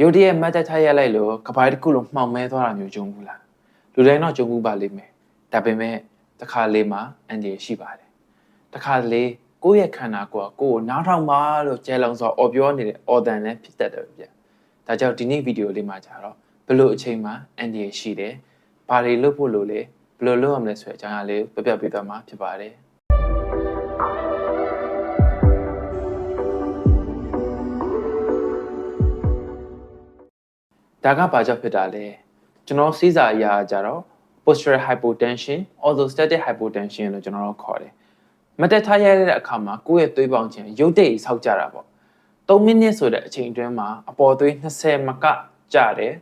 ရုတ်တရက်မတ်တက်ထားရလိုက်လို့ကပိုင်းတစ်ခုလုံးမှောင်မဲသွားတာမျိုးကြုံဘူးလားလူတိုင်းတော့ကြုံဘူးပါလိမ့်မယ်ဒါပေမဲ့တစ်ခါလေးမှာအန်ဒီရရှိပါတယ်တစ်ခါလေးကိုယ့်ရဲ့ခန္ဓာကိုယ်ကကိုယ့်ကိုနားထောင်ပါလို့ကြဲလုံးစောအော်ပြောနေတဲ့အော်တန်လည်းဖြစ်တတ်တယ်ဗျဒါကြောင့်ဒီနေ့ဗီဒီယိုလေးမှာကြတော့ဘယ်လိုအချိန်မှာအန်ဒီရရှိတယ်ဘာတွေလုပ်ဖို့လို့လဲဘယ်လိုလုပ်ရမလဲဆိုတဲ့အကြောင်းအရာလေးကိုပြပြပေးသွားမှာဖြစ်ပါတယ် ဒါကဘာကြောင့်ဖြစ်တာလဲကျွန်တော်စီးစာအရာကြတော့ postural hypotension orthostatic hypotension လို့ကျွန်တော်တို့ခေါ်တယ်မတက်ထားရတဲ့အခါမှာကိုယ့်ရဲ့သွေးပေါင်ခြင်းရုတ်တရက်ဆောက်ကြတာပေါ့3မိနစ်ဆိုတဲ့အချိန်အတွင်းမှာအပေါ်သွေး20မကကျတယ်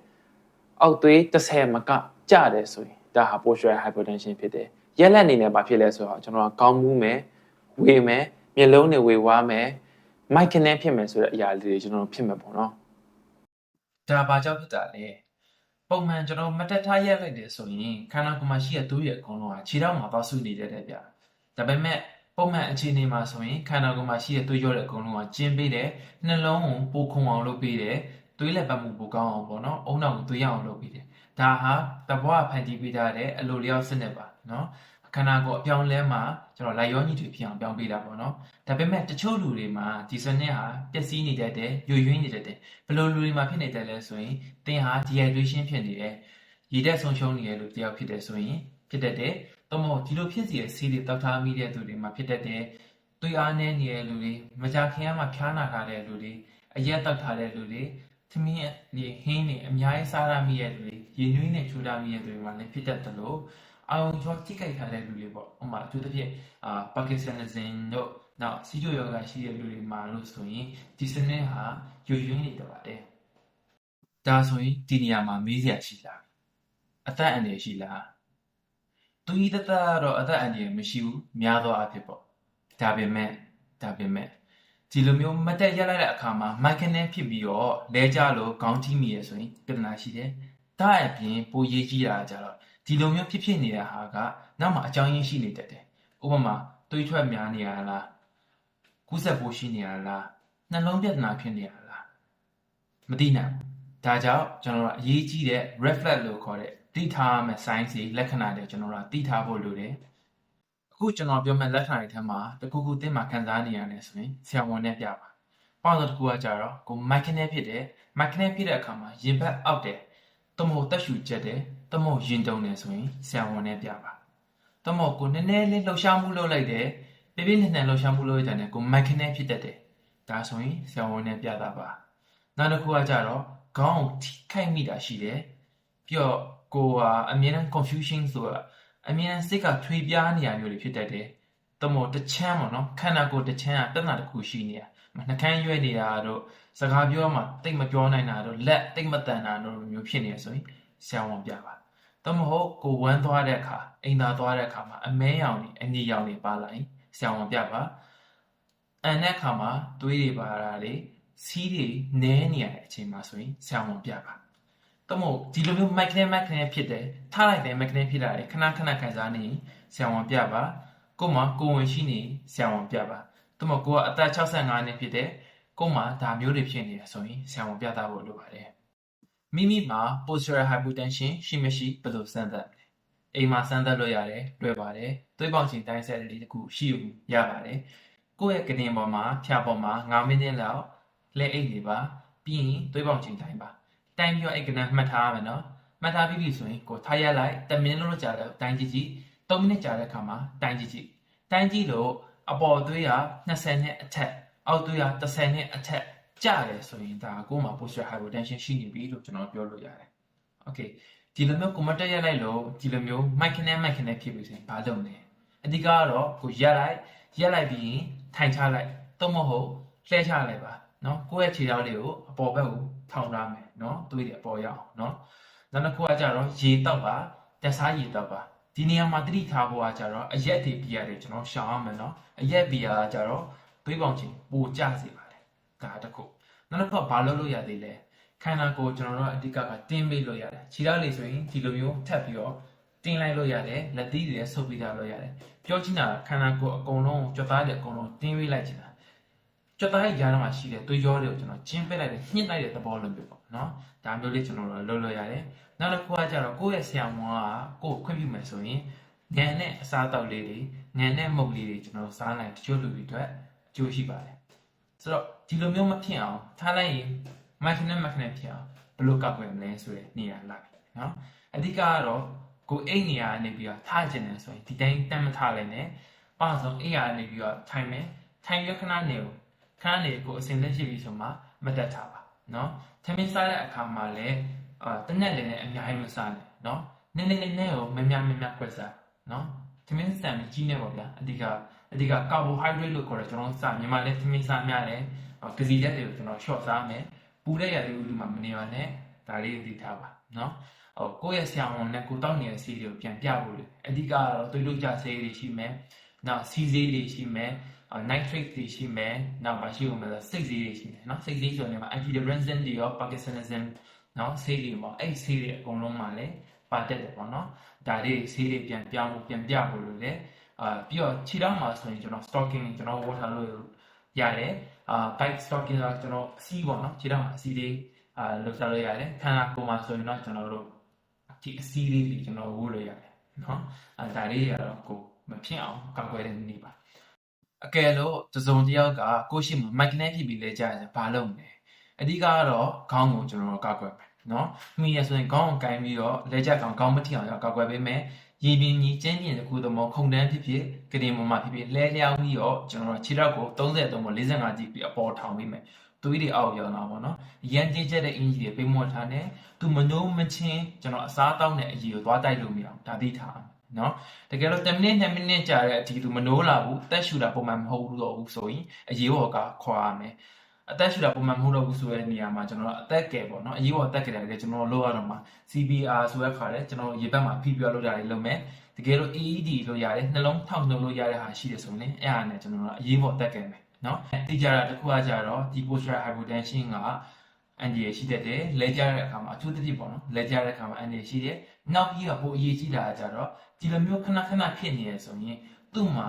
အောက်သွေး30မကကျတယ်ဆိုရင်ဒါဟာ postural hypotension ဖြစ်တယ်ရက်လက်အနေနဲ့ဘာဖြစ်လဲဆိုတော့ကျွန်တော်ကကောင်းမှုမယ်ဝေမယ်မျက်လုံးတွေဝေဝါးမယ်မိုက်ခနဲ့ဖြစ်မယ်ဆိုတဲ့အရာလေးတွေကျွန်တော်တို့ဖြစ်မှာပေါ့နော် ဒါဘာကြောင့်ဖြစ်တာလဲပုံမှန်ကျွန်တော်မတက်ထားရက်လိုက်တယ်ဆိုရင်ခန္ဓာကိုယ်မှာရှိတဲ့သွေးရဲ့အကုန်လုံးကခြေထောက်မှာသွားစုနေတတ်တယ်ဗျဒါပေမဲ့ပုံမှန်အခြေအနေမှာဆိုရင်ခန္ဓာကိုယ်မှာရှိတဲ့သွေးကြောတဲ့အကုန်လုံးကကျင်းပေးတယ်နှလုံးကိုပိုခုံအောင်လုပ်ပေးတယ်သွေးလက်ပတ်မှုပိုကောင်းအောင်ပေါ့နော်အုံနောက်ကိုသွေးရအောင်လုပ်ပေးတယ်ဒါဟာတဘောကဖန်တီးပေးထားတဲ့အလိုလျောက်စနစ်ပါနော် ခန္ဓာကိုယ်အပြောင်းလဲမှာကျွန်တော်လိုက်ရောညီတွေဖြစ်အောင်ပြောင်းပေးတာပေါ့နော်ဒါပေမဲ့တချို့လူတွေမှာဒီစနစ်ဟာပျက်စီးနေတတ်တယ်၊ယိုယွင်းနေတတ်တယ်ဘယ်လိုလူတွေမှာဖြစ်နေတယ်လဲဆိုရင်သင်ဟာ dehydration ဖြစ်နေတယ်ရည်ဓာတ်ဆုံးရှုံးနေရလို့တယောက်ဖြစ်တယ်ဆိုရင်ဖြစ်တတ်တယ်။သို့မဟုတ်ဒီလိုဖြစ်စီရဲ့ဆေးတွေတောက်ထားမိတဲ့သူတွေမှာဖြစ်တတ်တယ်။သွေးအားနည်းနေတဲ့လူတွေမကြခင်ကမှဖျားနာထားတဲ့လူတွေအရက်တောက်ထားတဲ့လူတွေသမင်းလေဟင်းတွေအများကြီးစားရမိတဲ့လူတွေရေနွေးနဲ့ချိုးထားမိတဲ့လူတွေမှာလည်းဖြစ်တတ်တယ်လို့ အာရုံကြောထိခိုက်ထားတဲ့လူတွေပေါ့ဥပမာအထူးသဖြင့်အာ Parkinsonism တို့နောက်စီးကျိုယောဂရှိတဲ့လူတွေမှာလို့ဆိုရင်ဒီစနစ်ဟာယိုယွင်းနေတော့ပါတယ်ဒါဆိုရင်ဒီနေရာမှာမေးစရာရှိလားအသက်အန္တရာယ်ရှိလားသူဤတတတော့အသက်အန္တရာယ်မရှိဘူးများသောအားဖြင့်ပေါ့ဒါပေမဲ့ဒါပေမဲ့ဒီလိုမျိုးမတက်ရက်လိုက်တဲ့အခါမှာမိုက်ကနေဖြစ်ပြီးတော့လဲကြလို့ခေါင်းထိမိရဆိုရင်ပြဿနာရှိတယ်ဒါအပြင်ပိုရေးကြီးတာကြတော့ ဒီလိုမျိုးဖြစ်ဖြစ်နေတဲ့ဟာကနောက်မှအကြောင်းရင်းရှိနေတတ်တယ်ဥပမာသွေးထွက်များနေရလားကူးစက်ပိုးရှိနေရလားနှလုံးပြဿနာဖြစ်နေရလားမသိနိုင်ဘူးဒါကြောင့်ကျွန်တော်တို့အရေးကြီးတဲ့ reflex လို့ခေါ်တဲ့သိထားရမယ့် sign တွေလက္ခဏာတွေကျွန်တော်တို့သိထားဖို့လိုတယ်အခုကျွန်တော်ပြောမယ့်လက္ခဏာတွေထဲမှာတခုခုသင်မှာခံစားနေရတယ်ဆိုရင်ဆရာဝန်နဲ့ပြပါပေါင်းတော့တခုကကြတော့ကို mechanic ဖြစ်တယ် mechanic ဖြစ်တဲ့အခါမှာရင်ဘတ်အောက်တယ်တမို့တက်ရှူချက်တယ် တမို့ရင်တုံတယ်ဆိုရင်ဆရာဝန်နဲ့ပြပါတမို့ကိုနည်းနည်းလေးလှုပ်ရှားမှုလုပ်လိုက်တယ်ပြပြနေနေလှုပ်ရှားမှုလုပ်ရတဲ့ကို mechanic ဖြစ်တတ်တယ်ဒါဆိုရင်ဆရာဝန်နဲ့ပြတာပါနောက်တစ်ခုကကြတော့ခေါင်းကိုထိခိုက်မိတာရှိတယ်ပြီးတော့ကိုဟာအမြဲတမ်း confusion ဆိုတာအမြဲတမ်းစိတ်ကထွေးပြားနေရမျိုးတွေဖြစ်တတ်တယ်တမို့တချမ်းပေါ့နော်ခန္ဓာကိုယ်တချမ်းကတဏှာတစ်ခုရှိနေတာနှကန်းရွက်နေတာတို့စကားပြောမှတိတ်မပြောနိုင်တာတို့လက်တိတ်မတန်တာတို့မျိုးဖြစ်နေရဆိုရင်ဆ ရာဝန်ပြပါတမဟုတ်ကိုဝမ်းသွားတဲ့အခါအိမ်သာသွားတဲ့အခါမှာအမဲရောင်နေအနီရောင်နေပါလာရင်ဆရာဝန်ပြပါအန်တဲ့အခါမှာသွေးတွေပါတာလေစီးတွေနည်းနေရတဲ့အချိန်မှာဆိုရင်ဆရာဝန်ပြပါတမို့ဒီလိုမျိုး mechanic mechanic ဖြစ်တယ်ထားလိုက်တယ် mechanic ဖြစ်လာတယ်ခဏခဏခံစားနေဆရာဝန်ပြပါကိုမကိုဝင်ရှိနေဆရာဝန်ပြပါတမို့ကိုကအသက်65နှစ်ဖြစ်တယ်ကိုမှဒါမျိုးတွေဖြစ်နေတယ်ဆိုရင်ဆရာဝန်ပြသဖို့လိုပါတယ် မိမိမှာ postural hypotension ရှိမရှိဘယ်လိုစမ်းသပ်လဲအိမ်မှာစမ်းသပ်လို့ရတယ်တွေ့ပါတယ်သွေးပေါင်ချိန်တိုင်းဆက်လေးတစ်ခုရှိယူရပါတယ်ကိုယ့်ရဲ့ကတင်ပေါ်မှာဖြာပေါ်မှာ9မိနစ်လောက်လဲအိတ်နေပါပြီးရင်သွေးပေါင်ချိန်တိုင်းပါတိုင်းပြီးတော့အဲ့ကနမှတ်ထားရမယ်နော်မှတ်ထားပြီးပြီဆိုရင်ကိုထားရလိုက်10မိနစ်လို့ကြာတယ်တိုင်းကြည့်ကြည့်3မိနစ်ကြာတဲ့အခါမှာတိုင်းကြည့်ကြည့်တိုင်းကြည့်လို့အပေါ်သွေးက20နဲ့အထက်အောက်သွေးက30နဲ့အထက် ကျတယ်ဆိုရင်ဒါကိုယ်မှာ postural hypotension ရှိနေပြီလို့ကျွန်တော်ပြောလို့ရတယ်။ Okay ဒီလိုမျိုးကိုမတက်ရလိုက်လို့ဒီလိုမျိုး mechanic mechanic ဖြစ်ပြီးဆိုရင်ဘာလုပ်လဲ။အဓိကကတော့ကိုရက်လိုက်ရက်လိုက်ပြီးရင်ထိုင်ချလိုက်သို့မဟုတ်လှဲချလိုက်ပါနော်ကိုယ့်ရဲ့ခြေထောက်လေးကိုအပေါ်ဘက်ကိုထောင်ထားမယ်နော်သွေးတွေအပေါ်ရအောင်နော်နောက်တစ်ခုကကြတော့ရေတောက်ပါတက်စားရေတောက်ပါဒီနေရာမှာတတိထားဖို့ကကြတော့အရက်တွေပြရတယ်ကျွန်တော်ရှောင်ရမယ်နော်အရက်ပြရကကြတော့သွေးပေါင်ချိန်ပိုကျစေပါတယ် ဒါတစ်ခုနောက်တစ်ခုကဘာလုပ်လို့ရသေးလဲခန္ဓာကိုယ်ကျွန်တော်တို့အဓိကကတင်းပေးလို့ရတယ်ခြေထောက်လေးဆိုရင်ဒီလိုမျိုးထပ်ပြီးတော့တင်းလိုက်လို့ရတယ်လက်သီးတွေဆုပ်ပြီးထားလို့ရတယ်ပြောချင်တာခန္ဓာကိုယ်အကုန်လုံးကြွသားတွေအကုန်လုံးတင်းပေးလိုက်ချင်တာကြွက်သားရဲ့ကြားထဲမှာရှိတဲ့သွေးကြောတွေကိုကျွန်တော်ကျင်းပစ်လိုက်တယ်ညှစ်လိုက်တဲ့သဘောလိုမျိုးပေါ့နော်ဒါမျိုးလေးကျွန်တော်တို့လုပ်လို့ရတယ်နောက်တစ်ခုကကျတော့ကိုယ့်ရဲ့ဆရာဝန်ကကိုယ့်ကိုခွင့်ပြုမယ်ဆိုရင်ငန်နဲ့အစားအသောက်လေးတွေငန်နဲ့မုတ်လေးတွေကျွန်တော်တို့စားနိုင်တချို့လူတွေအတွက်အကျိုးရှိပါတယ် ဆိုတော့ဒီလိုမျိုးမဖြစ်အောင်ထားလိုက်ရင်မက်ခနဲ့မက်ခနဲ့ဖြစ်အောင်ဘယ်လိုကောက်ွယ်မလဲဆိုတဲ့နေရာလာပြီနော်အဓိကကတော့ကိုယ်အိတ်နေရာနေပြီးတော့ထားကျင်တယ်ဆိုရင်ဒီတိုင်းတမ်းမထားလိုက်နဲ့ပေါ့ဆုံးအိတ်ရာနေပြီးတော့ထိုင်မယ်ထိုင်ရခဏနေကိုခဏနေကိုအစင်လက်ရှိပြီဆိုမှမတက်ထားပါနော်ထမင်းစားတဲ့အခါမှာလည်းအာတနက်လည်းအများကြီးမစားနဲ့နော်နည်းနည်းလေးနဲ့ကိုမများမများခွက်စားနော်ထမင်းစံကြီးနေပါဗျာအဓိက အဓိကကာဘိုဟိုက်ဒရိတ်လို့ခေါ်တဲ့ကျွန်တော်စမြန်မာလက်သမင်းစားများတယ်။ကစီလက်တွေကိုကျွန်တော် short စားမယ်။ပူတဲ့ရာသီဥတုမှာမနေပါနဲ့။ဒါလေးသိထားပါနော်။ဟိုကိုယ့်ရဲ့ဆရာဝန်နဲ့ကိုတောက်နေတဲ့ဆေးတွေကိုပြန်ပြဖို့လေ။အဓိကတော့သွေးတို့ကြဆေးတွေရှိမယ်။နောက်ဆီးဆေးတွေရှိမယ်။ nitrate တွေရှိမယ်။နောက်ပါရှိဦးမယ်ဆိုစိတ်ဆေးတွေရှိမယ်နော်။စိတ်ဆေးဆိုရင်မှာ antidepressant တွေရော parkinsonism နော်ဆေးတွေပေါ့။အဲ့ဆေးတွေအကုန်လုံးမှာလည်းပါတက်တယ်ပေါ့နော်။ဒါလေးဆေးတွေပြန်ပြောင်းဖို့ပြန်ပြဖို့လို့လည်း အာပြီးတော့ခြေထောက်မှာဆိုရင်ကျွန်တော် stocking ကျွန်တော်ဝတ်ထားလို့ရတယ်အာ bike stocking ကကျွန်တော်အစီးပေါ့နော်ခြေထောက်မှာအစီးလေးအာလောက်ထားလို့ရတယ်ခန္ဓာကိုယ်မှာဆိုရင်တော့ကျွန်တော်တို့ဒီအစီးလေးတွေကျွန်တော်ဝတ်လို့ရတယ်နော်အဲဒါလေးကတော့ကိုမဖြစ်အောင်ကောက်ွယ်တဲ့နေပါအကယ်လို့တစုံတစ်ယောက်ကကိုရှိမှာ magnet ဖြစ်ပြီးလဲကြာရင်ဘာလုပ်မလဲအဓိကကတော့ခေါင်းကိုကျွန်တော်ကောက်ွယ်မယ်နော်မိရဆိုရင်ခေါင်းကိုကင်ပြီးတော့လက်ချက်ကောင်ခေါင်းမထိအောင်ရောကောက်ွယ်ပေးမယ် ရည်ပြင်းကြီးကျင်းပြင်းတစ်ခုသမခုံတန်းဖြစ်ဖြစ်ကရင်ပေါ်မှာဖြစ်ဖြစ်လဲလျောင်းပြီးတော့ကျွန်တော်တို့ခြေထောက်ကို33ပေါ်45ကြည့်ပြီးအပေါ်ထောင်ပေးမယ်သွေးတွေအောက်ရောက်လာပါတော့ရန်တင်းချက်တဲ့အင်ကြီးတွေပိတ်မော့ထားနေသူမနှိုးမချင်းကျွန်တော်အစားတောင်းတဲ့အကြီးကိုသွားတိုက်လို့မရအောင်ဒါသိထားအောင်နော်တကယ်လို့10မိနစ်2မိနစ်ကြာတဲ့အထိသူမနိုးလာဘူးတက်ရှူတာပုံမှန်မဟုတ်ဘူးတော့ဘူးဆိုရင်အရေးပေါ်ကခေါ်ရမယ် အသက်ရှူတာပုံမှန်မဟုတ်တော့ဘူးဆိုတဲ့နေရာမှာကျွန်တော်အသက်ကယ်ပေါ့နော်အရေးပေါ်အသက်ကယ်တယ်ကျွန်တော်လုပ်ရတော့မှာ CPR ဆိုတဲ့ခါလဲကျွန်တော်ရေဘက်မှာဖိပြလုပ်တာတွေလုပ်မယ်တကယ်လို့ AED လို့ရတယ်နှလုံးထောက်နှုတ်လို့ရတဲ့ဟာရှိတယ်ဆိုရင်အဲ့ဟာနဲ့ကျွန်တော်အရေးပေါ်အသက်ကယ်မယ်နော်သိကြတာတစ်ခုကကြတော့ဒီ postural hypotension ကအန်ဒီရရှိတတ်တယ်လဲကြတဲ့အခါမှာအထူးသဖြင့်ပေါ့နော်လဲကြတဲ့အခါမှာအန်ဒီရရှိတယ်နောက်ပြီးတော့ပိုအရေးကြီးတာကကြတော့ဒီလိုမျိုးခဏခဏဖြစ်နေရဆိုရင်သူ့မှာ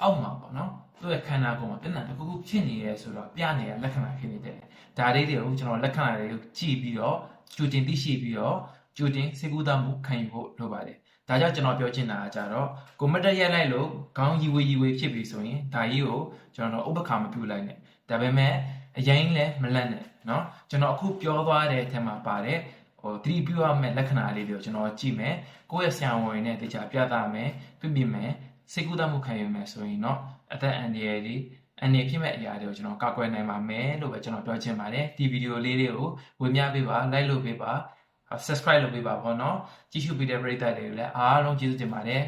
အောက်မှာပေါ့နော်သူ့ရဲ့ခန္ဓာကိုယ်မှာပြဿနာတစ်ခုခုဖြစ်နေရဲဆိုတော့ပြနေတဲ့လက္ခဏာဖြစ်နေတယ်ဒါလေးတွေကိုကျွန်တော်လက္ခဏာတွေကိုကြည့်ပြီးတော့ကြိုတင်သိရှိပြီးတော့ကြိုတင်စေကူတာမှုခံယူဖို့လိုပါတယ်ဒါကြောင့်ကျွန်တော်ပြောချင်တာကကြတော့ကိုမတက်ရက်လိုက်လို့ခေါင်းရီဝေရီဝေဖြစ်ပြီဆိုရင်ဒါကြီးကိုကျွန်တော်ဥပက္ခမပြုလိုက်နဲ့ဒါပေမဲ့အရင်လည်းမလန့်နဲ့เนาะကျွန်တော်အခုပြောသွားတဲ့အထက်မှာပါတယ်ဟိုသတိပြုရမယ့်လက္ခဏာလေးတွေကိုကျွန်တော်ကြည့်မယ်ကိုယ့်ရဲ့ဆရာဝန်နဲ့တခြားပြသမယ်ပြပြမယ် စိတ်ကူးတမှုခံယူမယ်ဆိုရင်တော့အသက်အန္တရာယ်တွေအနေဖြစ်မဲ့အရာတွေကိုကျွန်တော်ကောက်ွယ်နိုင်ပါမယ်လို့ပဲကျွန်တော်ပြောချင်ပါတယ်ဒီဗီဒီယိုလေးတွေကိုဝင်များပေးပါ like လုပ်ပေးပါ subscribe လုပ်ပေးပါပေါ့နော်ကြည့်ရှုပေးတဲ့ပရိသတ်တွေကိုလည်းအားလုံးကျေးဇူးတင်ပါတယ်